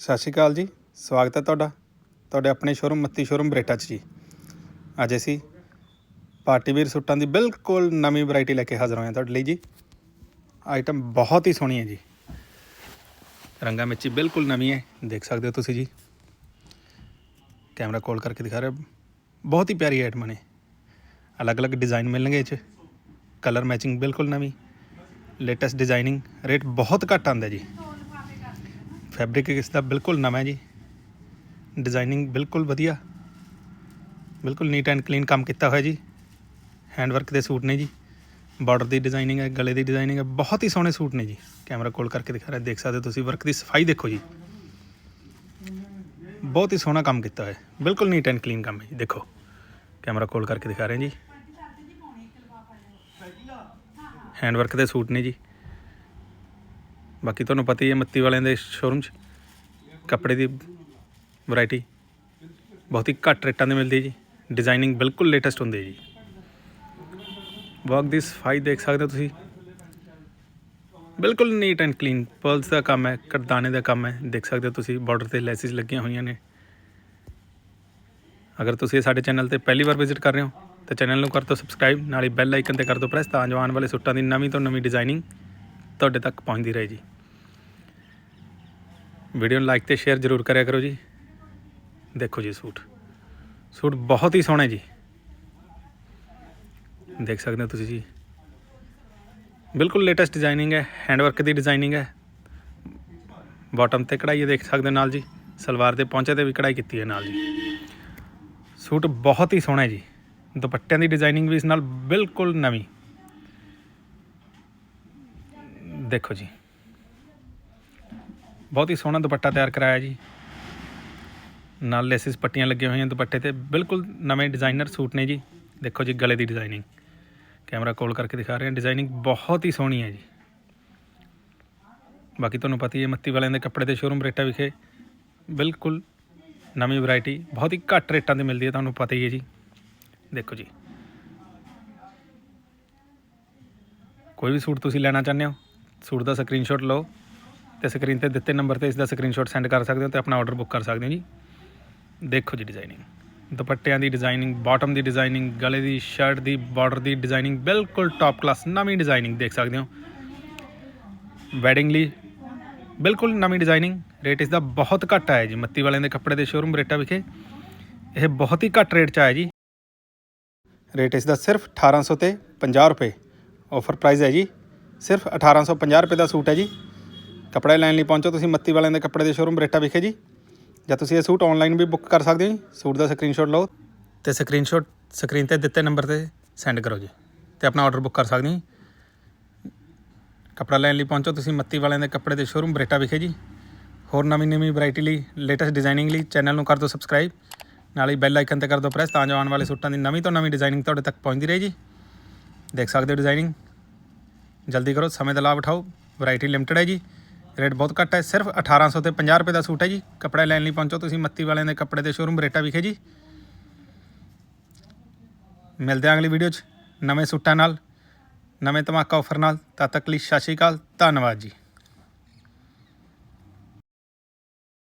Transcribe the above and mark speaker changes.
Speaker 1: ਸਤਿ ਸ਼੍ਰੀ ਅਕਾਲ ਜੀ। ਸਵਾਗਤ ਹੈ ਤੁਹਾਡਾ, ਤੁਹਾਡੇ ਆਪਣੇ ਸ਼ੋਰੂਮ, ਮੱਤੀ ਸ਼ੋਰੂਮ ਬਰੇਟਾ 'ਚ ਜੀ। ਅੱਜ ਅਸੀਂ ਪਾਰਟੀ ਵੀਰ ਸੂਟਾਂ ਦੀ ਬਿਲਕੁਲ ਨਵੀਂ ਵੈਰਾਈਟੀ ਲੈ ਕੇ ਹਾਜ਼ਰ ਹੋਏ ਹਾਂ ਤੁਹਾਡੇ ਲਈ ਜੀ। ਆਈਟਮ ਬਹੁਤ ਹੀ ਸੋਹਣੀ ਹੈ ਜੀ। ਰੰਗਾਂ ਵਿੱਚ ਬਿਲਕੁਲ ਨਵੀਂ ਹੈ, ਦੇਖ ਸਕਦੇ ਹੋ ਤੁਸੀਂ ਜੀ। ਕੈਮਰਾ ਕੋਲ ਕਰਕੇ ਦਿਖਾ ਰਿਹਾ, ਬਹੁਤ ਹੀ ਪਿਆਰੀ ਆਈਟਮਾਂ ਨੇ। ਅਲੱਗ-ਅਲੱਗ ਡਿਜ਼ਾਈਨ ਮਿਲਣਗੇ ਇਹ 'ਚ। ਕਲਰ ਮੈਚਿੰਗ ਬਿਲਕੁਲ ਨਵੀਂ। ਲੇਟੈਸਟ ਡਿਜ਼ਾਈਨਿੰਗ ਰੇਟ ਬਹੁਤ ਘੱਟ ਆਉਂਦਾ ਜੀ। ਫੈਬਰਿਕ ਇਸ ਦਾ ਬਿਲਕੁਲ ਨਵਾਂ ਹੈ ਜੀ। ਡਿਜ਼ਾਈਨਿੰਗ ਬਿਲਕੁਲ ਵਧੀਆ। ਬਿਲਕੁਲ ਨੀਟ ਐਂਡ ਕਲੀਨ ਕੰਮ ਕੀਤਾ ਹੋਇਆ ਜੀ। ਹੈਂਡ ਵਰਕ ਦੇ ਸੂਟ ਨੇ ਜੀ। ਬਾਰਡਰ ਦੀ ਡਿਜ਼ਾਈਨਿੰਗ ਹੈ, ਗਲੇ ਦੀ ਡਿਜ਼ਾਈਨਿੰਗ ਹੈ, ਬਹੁਤ ਹੀ ਸੋਹਣੇ ਸੂਟ ਨੇ ਜੀ। ਕੈਮਰਾ ਕੋਲ ਕਰਕੇ ਦਿਖਾ ਰਿਹਾ, ਦੇਖ ਸਕਦੇ ਹੋ ਤੁਸੀਂ ਵਰਕ ਦੀ ਸਫ਼ਾਈ ਦੇਖੋ ਜੀ। ਬਹੁਤ ਹੀ ਸੋਹਣਾ ਕੰਮ ਕੀਤਾ ਹੋਇਆ ਹੈ ਬਿਲਕੁਲ ਨੀਟ ਐਂਡ ਕਲੀਨ ਕੰਮ ਹੈ ਜੀ, ਦੇਖੋ। ਕੈਮਰਾ ਕੋਲ ਕਰਕੇ ਦਿਖਾ ਰਹੇ ਜੀ। ਹੈਂਡ ਵਰਕ ਦੇ ਸੂਟ ਨੇ ਜੀ। ਬਾਕੀ ਤੁਹਾਨੂੰ ਪਤਾ ਹੀ ਹੈ ਮੱਤੀ ਵਾਲਿਆਂ ਦੇ ਸ਼ੋਰੂਮ 'ਚ ਕੱਪੜੇ ਦੀ ਵੈਰਾਈਟੀ ਬਹੁਤ ਹੀ ਘੱਟ ਰੇਟਾਂ 'ਤੇ ਮਿਲਦੀ ਜੀ। ਡਿਜ਼ਾਈਨਿੰਗ ਬਿਲਕੁਲ ਲੇਟੈਸਟ ਹੁੰਦੀ ਜੀ। ਵਰਕ ਦੀ ਸਫ਼ਾਈ ਦੇਖ ਸਕਦੇ ਹੋ ਤੁਸੀਂ। ਬਿਲਕੁਲ ਨੀਟ ਐਂਡ ਕਲੀਨ ਪਰਲਸ ਦਾ ਕੰਮ ਹੈ, ਕਰਦਾਨੇ ਦਾ ਕੰਮ ਹੈ, ਦੇਖ ਸਕਦੇ ਹੋ ਤੁਸੀਂ ਬਾਰਡਰ ਤੇ ਲੈਸਿਸ ਲੱਗੀਆਂ ਹੋਈਆਂ ਨੇ। ਅਗਰ ਤੁਸੀਂ ਸਾਡੇ ਚੈਨਲ ਤੇ ਪਹਿਲੀ ਵਾਰ ਵਿਜ਼ਿਟ ਕਰ ਰਹੇ ਹੋ, ਤਾਂ ਚੈਨਲ ਨੂੰ ਕਰ ਦਿਓ ਸਬਸਕ੍ਰਾਈਬ ਨਾਲ ਹੀ ਬੈਲ ਆਈਕਨ ਤੇ ਕਰ ਦਿਓ ਪ੍ਰੈਸ ਤਾਂ ਜੋ ਆਉਣ ਵਾਲੇ ਸੂਟਾਂ ਦੀ ਨਵੀਂ ਤੋਂ ਨਵੀਂ ਡਿਜ਼ਾਈਨਿੰਗ ਤੁਹਾਡੇ ਤੱਕ ਪਹੁੰਚਦੀ ਰਹੇ ਜੀ। ਵੀਡੀਓ ਨੂੰ ਲਾਈਕ ਤੇ ਸ਼ੇਅਰ ਜ਼ਰੂਰ ਕਰਿਆ ਕਰੋ ਜੀ। ਦੇਖੋ ਜੀ ਸੂਟ। ਸੂਟ ਬਹੁਤ ਹੀ ਸੋਹਣਾ ਜੀ। ਦੇਖ ਸਕਦੇ ਹੋ ਤੁਸੀਂ ਜੀ। ਬਿਲਕੁਲ ਲੇਟੈਸਟ ਡਿਜ਼ਾਈਨਿੰਗ ਹੈ ਹੈਂਡ ਵਰਕ ਦੀ ਡਿਜ਼ਾਈਨਿੰਗ ਹੈ। ਬਾਟਮ ਤੇ ਕਢਾਈ ਹੈ ਦੇਖ ਸਕਦੇ ਹੋ ਨਾਲ ਜੀ। ਸਲਵਾਰ ਦੇ ਪਹੁੰਚੇ ਤੇ ਵੀ ਕਢਾਈ ਕੀਤੀ ਹੈ ਨਾਲ ਜੀ। ਸੂਟ ਬਹੁਤ ਹੀ ਸੋਹਣਾ ਜੀ। ਦੁਪੱਟਿਆਂ ਦੀ ਡਿਜ਼ਾਈਨਿੰਗ ਵੀ ਇਸ ਨਾਲ ਬਿਲਕੁਲ ਨਵੀਂ। ਦੇਖੋ ਜੀ। ਬਹੁਤ ਹੀ ਸੋਹਣਾ ਦੁਪੱਟਾ ਤਿਆਰ ਕਰਾਇਆ ਜੀ। ਨਾਲ ਲੈਸਿਸ ਪੱਟੀਆਂ ਲੱਗੀਆਂ ਹੋਈਆਂ ਦੁਪੱਟੇ ਤੇ। ਬਿਲਕੁਲ ਨਵੇਂ ਡਿਜ਼ਾਈਨਰ ਸੂਟ ਨੇ ਜੀ। ਦੇਖੋ ਜੀ ਗਲੇ ਦੀ ਡਿਜ਼ਾਈਨਿੰਗ ਕੈਮਰਾ ਕੋਲ ਕਰਕੇ ਦਿਖਾ ਰਹੇ ਹਾਂ। ਡਿਜ਼ਾਈਨਿੰਗ ਬਹੁਤ ਹੀ ਸੋਹਣੀ ਹੈ ਜੀ। ਬਾਕੀ ਤੁਹਾਨੂੰ ਪਤਾ ਹੀ ਹੈ, ਮੱਤੀ ਵਾਲਿਆਂ ਦੇ ਕੱਪੜੇ ਦੇ ਸ਼ੋਰੂਮ ਰੇਟਾ ਵਿਖੇ ਬਿਲਕੁਲ ਨਵੀਂ ਵੈਰਾਈਟੀ ਬਹੁਤ ਹੀ ਘੱਟ ਰੇਟਾਂ ਤੇ ਮਿਲਦੀ ਹੈ, ਤੁਹਾਨੂੰ ਪਤਾ ਹੀ ਹੈ ਜੀ। ਦੇਖੋ ਜੀ। ਕੋਈ ਵੀ ਸੂਟ ਤੁਸੀਂ ਲੈਣਾ ਚਾਹੁੰਦੇ ਹੋ, ਸੂਟ ਦਾ ਸਕਰੀਨਸ਼ਾਟ ਲਓ। ਤੇ ਸਕਰੀਨ ਤੇ ਦਿੱਤੇ ਨੰਬਰ ਤੇ ਇਸ ਦਾ ਸਕਰੀਨਸ਼ਾਟ ਸੈਂਡ ਕਰ ਸਕਦੇ ਹੋ ਤੇ ਆਪਣਾ ਆਰਡਰ ਬੁੱਕ ਕਰ ਸਕਦੇ ਹੋ ਜੀ। ਦੇਖੋ ਜੀ ਡਿਜ਼ਾਈਨਿੰਗ ਦੁਪੱਟਿਆਂ ਦੀ ਡਿਜ਼ਾਈਨਿੰਗ ਬਾਟਮ ਦੀ ਡਿਜ਼ਾਈਨਿੰਗ ਗਲੇ ਦੀ ਸ਼ਰਟ ਦੀ ਬਾਰਡਰ ਦੀ ਡਿਜ਼ਾਈਨਿੰਗ ਬਿਲਕੁਲ ਟਾਪ ਕਲਾਸ ਨਵੀਂ ਡਿਜ਼ਾਈਨਿੰਗ ਦੇਖ ਸਕਦੇ ਹੋ। ਵੈਡਿੰਗ ਲਈ ਬਿਲਕੁਲ ਨਵੀਂ ਡਿਜ਼ਾਈਨਿੰਗ ਰੇਟ ਇਸ ਦਾ ਬਹੁਤ ਘੱਟ ਆਇਆ ਜੀ, ਮੱਤੀ ਵਾਲਿਆਂ ਦੇ ਕੱਪੜੇ ਦੇ ਸ਼ੋਰੂਮ ਰੇਟਾ ਵਿਖੇ। ਇਹ ਬਹੁਤ ਹੀ ਘੱਟ ਰੇਟ 'ਚ ਆਇਆ ਜੀ। ਰੇਟ ਇਸ ਦਾ ਸਿਰਫ 1800 ਤੇ 50 ਰੁਪਏ। ਆਫਰ ਪ੍ਰਾਈਸ ਹੈ ਜੀ, ਸਿਰਫ 1850 ਰੁਪਏ ਦਾ ਸੂਟ ਹੈ ਜੀ। ਕੱਪੜੇ ਲੈਣ ਲਈ ਪਹੁੰਚੋ, ਤੁਸੀਂ ਮੱਤੀ ਵਾਲਿਆਂ ਦੇ ਕੱਪੜੇ ਦੇ ਸ਼ੋਰੂਮ ਬਰੇਟਾ ਵਿਖੇ ਜੀ। ਜਾਂ ਤੁਸੀਂ ਇਹ ਸੂਟ ਆਨਲਾਈਨ ਵੀ ਬੁੱਕ ਕਰ ਸਕਦੇ ਹੋ ਜੀ। ਸੂਟ ਦਾ ਸਕਰੀਨਸ਼ਾਟ ਲਓ। ਤੇ ਸਕਰੀਨਸ਼ਾਟ ਸਕਰੀਨ ਤੇ ਦਿੱਤੇ ਨੰਬਰ ਤੇ ਸੈਂਡ ਕਰੋ ਜੀ। ਤੇ ਆਪਣਾ ਆਰਡਰ ਬੁੱਕ ਕਰ ਸਕਦੇ ਹੋ ਜੀ। ਕੱਪੜਾ ਲੈਣ ਲਈ ਪਹੁੰਚੋ, ਤੁਸੀਂ ਮੱਤੀ ਵਾਲਿਆਂ ਦੇ ਕੱਪੜੇ ਦੇ ਸ਼ੋਰੂਮ ਬਰੇਟਾ ਵਿਖੇ ਜੀ। ਹੋਰ ਨਵੀਂ ਨਵੀਂ ਵੈਰਾਈਟੀ ਲਈ ਲੇਟੈਸਟ ਡਿਜ਼ਾਈਨਿੰਗ ਲਈ ਚੈਨਲ ਨੂੰ ਕਰ ਦਿਓ ਸਬਸਕ੍ਰਾਈਬ ਨਾਲ ਹੀ ਬੈਲ ਆਈਕਨ ਤੇ ਕਰ ਦਿਓ ਪ੍ਰੈਸ ਤਾਂ ਜੋ ਆਉਣ ਵਾਲੇ ਸੂਟਾਂ ਦੀ ਨਵੀਂ ਤੋਂ ਨਵੀਂ ਡਿਜ਼ਾਈਨਿੰਗ ਤੁਹਾਡੇ ਤੱਕ ਪਹੁੰਚਦੀ ਰਹੇ ਜੀ। ਦੇਖ ਸਕਦੇ ਹੋ ਡਿਜ਼ਾਈਨਿੰਗ ਜਲਦੀ ਕਰੋ, ਸਮੇਂ ਦਾ ਲਾਭ ਉਠਾਓ। ਵੈਰਾਈਟੀ ਲਿਮਟਿਡ ਹੈ ਜੀ। ਰੇਟ ਬਹੁਤ ਘੱਟ ਹੈ, ਸਿਰਫ 1800 ਤੇ 50 ਰੁਪਏ ਦਾ ਸੂਟ ਹੈ ਜੀ। ਕੱਪੜੇ ਲੈਣ ਲਈ ਪਹੁੰਚੋ ਤੁਸੀਂ, ਮੱਤੀ ਵਾਲਿਆਂ ਦੇ ਕੱਪੜੇ ਦੇ ਸ਼ੋਰੂਮ ਬਰੇਟਾ ਵਿਖੇ ਜੀ। ਮਿਲਦੇ ਹਾਂ ਅਗਲੀ ਵੀਡੀਓ 'ਚ। ਨਵੇਂ ਸੂਟਾਂ ਨਾਲ, ਨਵੇਂ ਧਮਾਕਾ ਆਫਰ ਨਾਲ, ਤਦ ਤੱਕ ਲਈ ਸਤਿ ਸ਼੍ਰੀ ਅਕਾਲ, ਧੰਨਵਾਦ ਜੀ।